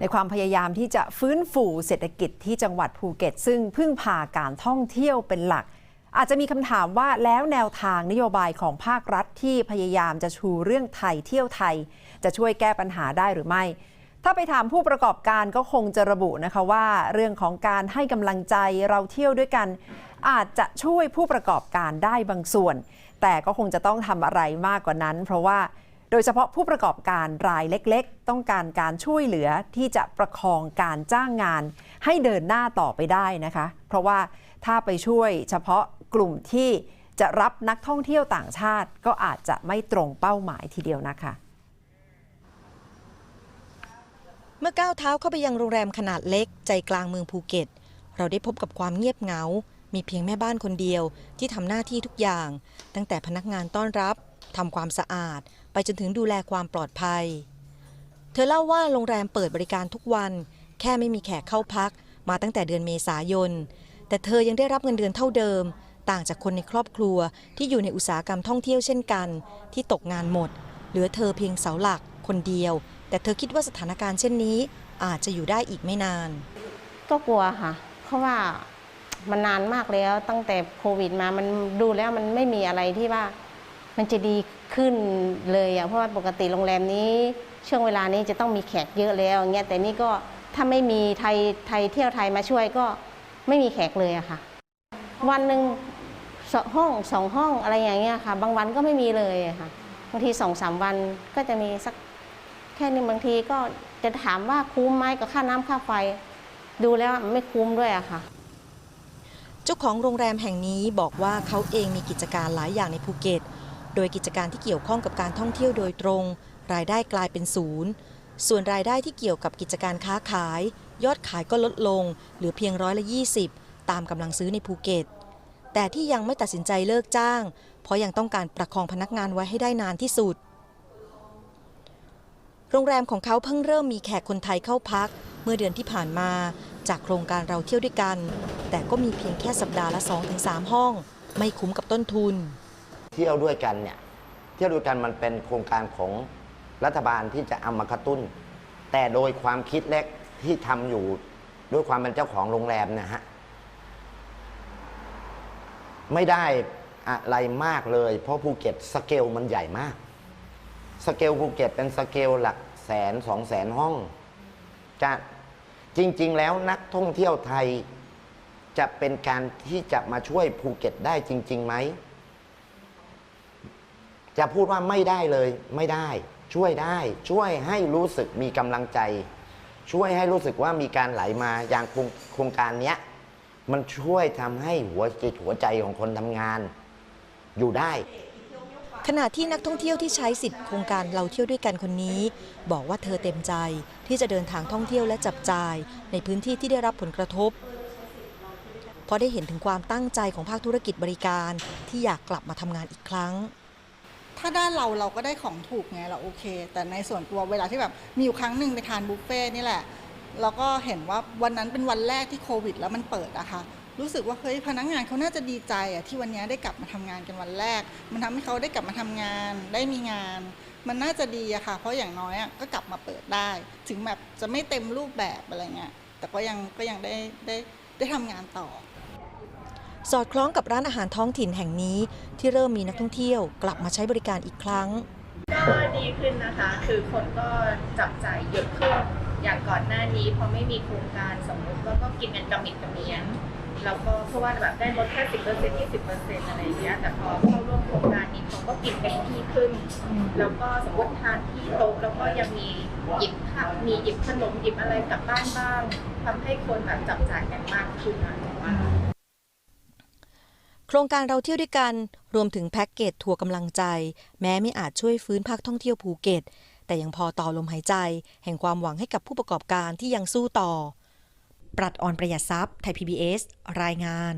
ในความพยายามที่จะฟื้นฟูเศรษฐกิจที่จังหวัดภูเก็ต ซึ่งพึ่งพาการท่องเที่ยวเป็นหลัก อาจจะมีคำถามว่าแล้วแนวทางนโยบายของภาครัฐที่พยายามจะชูเรื่องไทยเที่ยวไทย จะช่วยแก้ปัญหาได้หรือไม่ถ้าไปถามผู้ประกอบการก็คงจะระบุนะคะว่า เรื่องของการให้กำลังใจเราเที่ยวด้วยกัน อาจจะช่วยผู้ประกอบการได้บางส่วน แต่ก็คงจะต้องทำอะไรมากกว่านั้น เพราะว่า โดยเฉพาะผู้ประกอบการรายเล็กๆ ต้องการการช่วยเหลือที่จะประคองการจ้างงาน ให้เดินหน้าต่อไปได้นะคะ เพราะว่าถ้าไปช่วยเฉพาะกลุ่มที่จะรับนักท่องเที่ยวต่างชาติก็อาจจะไม่ตรงเป้าหมายทีเดียวนะคะ เมื่อก้าวเท้าเข้าไปยังโรงแรมขนาดเล็กใจกลางเมืองภูเก็ต เราได้พบกับความเงียบเหงา มีเพียงแม่บ้านคนเดียวที่ทำหน้าที่ทุกอย่าง ตั้งแต่พนักงานต้อนรับทำความสะอาด ไปจนถึงดูแลความปลอดภัย เธอเล่าว่าโรงแรมเปิดบริการทุกวัน แค่ไม่มีแขกเข้าพัก มาตั้งแต่เดือนเมษายน แต่เธอยังได้รับเงินเดือนเท่าเดิม ต่างจากคนในครอบครัวที่อยู่ในอุตสาหกรรมท่องเที่ยวเช่นกัน ที่ตกงานหมด เหลือเธอเพียงเสาหลักคนเดียว แต่เธอคิดว่าสถานการณ์เช่นนี้ อาจจะอยู่ได้อีกไม่นาน ก็กลัวค่ะ เพราะว่ามันนานมากแล้วตั้งแต่โควิดมามันดูแล้วมันไม่มีอะไรที่ว่า มันจะดีขึ้นเลยอะเพราะว่าปกติโรงแรมนี้ ช่วงเวลานี้จะต้องมีแขกเยอะแล้วอย่างเงี้ยแต่นี่ก็ถ้าไม่มีไทยไทยเที่ยวไทยมาช่วยก็ไม่มีแขกเลยอะค่ะ วันหนึ่งสห้องสองห้องอะไรอย่างเงี้ยค่ะ บางวันก็ไม่มีเลยอะค่ะบางทีสองสามวันก็จะมีสักแค่นี้บางทีก็จะถามว่าคุ้มไหมกับค่าน้ำค่าไฟ ดูแล้วไม่คุ้มด้วยอะค่ะเจ้าของโรงแรมแห่งนี้บอกว่าเขาเองมีกิจการหลายอย่างในภูเก็ต โดยกิจการที่เกี่ยวข้องกับการท่องเที่ยวโดยตรง รายได้กลายเป็นศูนย์ ส่วนรายได้ที่เกี่ยวกับกิจการค้าขาย ยอดขายก็ลดลง เหลือเพียงร้อยละ 20 ตามกำลังซื้อในภูเก็ต แต่ที่ยังไม่ตัดสินใจเลิกจ้าง เพราะยังต้องการประคองพนักงานไว้ให้ได้นานที่สุด โรงแรมของเขาเพิ่งเริ่มมีแขกคนไทยเข้าพัก เมื่อเดือนที่ผ่านมาจากโครงการเราเที่ยวด้วยกัน แต่ก็มีเพียงแค่สัปดาห์ละ 2-3 ห้อง ไม่คุ้มกับต้นทุน เที่ยวด้วยกันเนี่ยเที่ยวด้วยกันมันเป็นโครงการของรัฐบาลที่จะเอามากระตุ้น แต่โดยความคิดเล็กที่ทำอยู่ด้วยความเป็นเจ้าของโรงแรมนะฮะไม่ได้อะไรมากเลย เพราะภูเก็ตสเกลมันใหญ่มากสเกลภูเก็ตเป็นสเกลหลักแสนสองแสนห้องจะจริง ๆ แล้วนักท่องเที่ยวไทยจะเป็นการที่จะมาช่วยภูเก็ตได้จริงๆไหม จะพูดว่าไม่ได้เลยไม่ได้ ช่วยได้ ช่วยให้รู้สึกมีกำลังใจ ช่วยให้รู้สึกว่ามีการไหลมาอย่างโครงการเนี้ยมันช่วยทำให้หัวจิตหัวใจของคนทำงาน อยู่ได้ ขณะที่นักท่องเที่ยวที่ใช้สิทธิ์โครงการเราเที่ยวด้วยกันคนนี้ บอกว่าเธอเต็มใจที่จะเดินทางท่องเที่ยวและจับจ่าย ในพื้นที่ที่ได้รับผลกระทบเพราะได้เห็นถึงความตั้งใจของภาคธุรกิจบริการที่อยากกลับมาทำงานอีกครั้ง ถ้าด้านเราเราก็ได้ของถูกไงเราโอเค แต่ในส่วนตัวเวลาที่แบบมีอยู่ครั้งหนึ่งไปทานบุฟเฟ่นี่แหละเราก็เห็นว่าวันนั้นเป็นวันแรกที่โควิด แล้วมันเปิดอะค่ะรู้สึกว่าเฮ้ยพนักงานเขาน่าจะดีใจอะที่วันนี้ได้กลับมาทำงานกันวันแรก มันทำให้เขาได้กลับมาทำงาน ได้มีงาน มันน่าจะดีอะค่ะ เพราะอย่างน้อยอะก็กลับมาเปิดได้ ถึงแบบจะไม่เต็มรูปแบบอะไรเงี้ยแต่ก็ยังก็ยังได้ได้ได้ทำงานต่อ สอดคล้องกับร้านอาหารท้องถิ่นแห่งนี้ ที่เริ่มมีนักท่องเที่ยวกลับมาใช้บริการอีกครั้ง ก็ดีขึ้นนะคะ คือคนก็จับจ่ายเยอะขึ้นอย่างก่อนหน้านี้พอไม่มีโครงการสมมติว่าก็กินกันกระมิดกระเมียนแล้วก็เพราะว่าแบบได้ลดแค่สิบเปอร์เซ็นต์ยี่สิบเปอร์เซ็นต์อะไรอย่างเงี้ยแต่พอเข้าร่วมโครงการนี้เขาก็กินเต็มที่ขึ้น แล้วก็สมมติทานที่โต๊ะแล้วก็ยังมีหยิบข้าวมีหยิบขนมหยิบอะไรกลับบ้านบ้างทำให้คนแบบจับจ่ายกันมากขึ้นนะ โครงการเราเที่ยวด้วยกัน รวมถึงแพ็กเกจทัวร์กำลังใจ แม้ไม่อาจช่วยฟื้นภาคท่องเที่ยวภูเก็ต แต่ยังพอต่อลมหายใจ แห่งความหวังให้กับผู้ประกอบการที่ยังสู้ต่อ ปรัดออนประหยัดทรัพย์ไทย PBS รายงาน